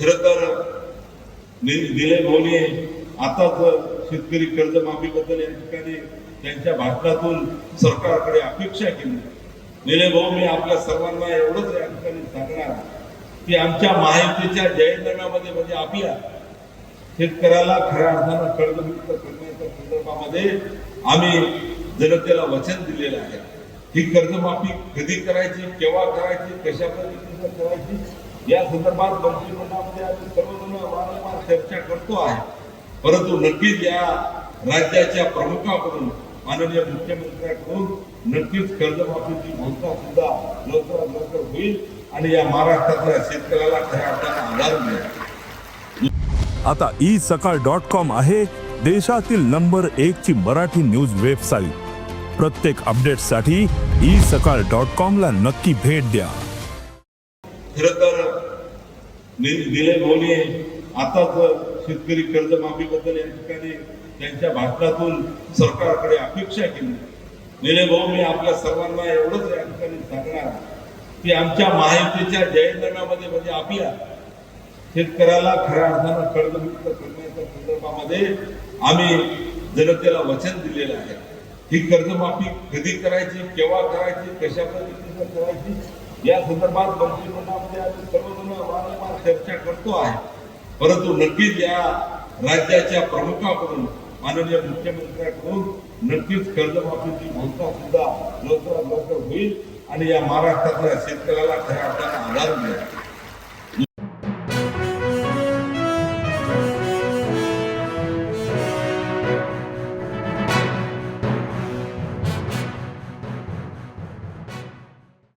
खर तर नि- निलय भाऊने आताच शेतकरी कर्जमाफीबद्दल या ठिकाणी त्यांच्या भाषणातून सरकारकडे अपेक्षा केली. निलय भाऊ मी आपल्या सर्वांना एवढंच या ठिकाणी सांगणार की आमच्या माहितीच्या जाहीरनाम्यामध्ये म्हणजे आपल्या शेतकऱ्याला खऱ्या अर्थानं कर्जमुक्त करण्याच्या संदर्भामध्ये आम्ही जनतेला वचन दिलेलं आहे. ही कर्जमाफी कधी करायची केव्हा करायची कशा पद्धतीनं करायची या संदर्भात मंत्रिमंडळामध्ये आम्ही सर्वजण वारंवार चर्चा करतो आहे. परंतु नक्कीच या राज्याच्या प्रमुखाकडून माननीय मुख्यमंत्र्यांकडून नक्कीच कर्जमाफीची घोषणा सुद्धा लवकरात लवकर होईल आणि या महाराष्ट्रातल्या शेतकऱ्याला खऱ्या अर्थाने आधार मिळेल. आता ई सकाळ डॉट कॉम आहे देशातील नंबर एक ची मराठी न्यूज वेबसाईट. प्रत्येक अपडेटसाठी ई सकाळ डॉट कॉम ला नक्की भेट द्या. खर तर नि- निलय भाऊने आताच शेतकरी कर्जमाफीबद्दल या ठिकाणी त्यांच्या भाषणातून सरकारकडे अपेक्षा केली निलय भाऊ मी आपल्या सर्वांना एवढंच या ठिकाणी सांगणार की आमच्या माहितीच्या जयंतनामध्ये म्हणजे आपल्या शेतकऱ्याला खऱ्या अर्थानं कर्जमुक्त करण्याच्या संदर्भामध्ये आम्ही जनतेला वचन दिलेलं आहे. ही कर्जमाफी कधी करायची केव्हा करायची कशा पद्धतीनं करायची या संदर्भात मंत्रिमंडळामध्ये आम्ही सर्वजण वारंवार चर्चा करतो आहे. परंतु नक्कीच या राज्याच्या प्रमुखाकडून माननीय मुख्यमंत्र्यांकडून नक्कीच कर्जमाफीची घोषणा सुद्धा लवकरात लवकर होईल आणि या महाराष्ट्रातल्या शेतकऱ्याला खऱ्या अर्थानं आधार मिळेल.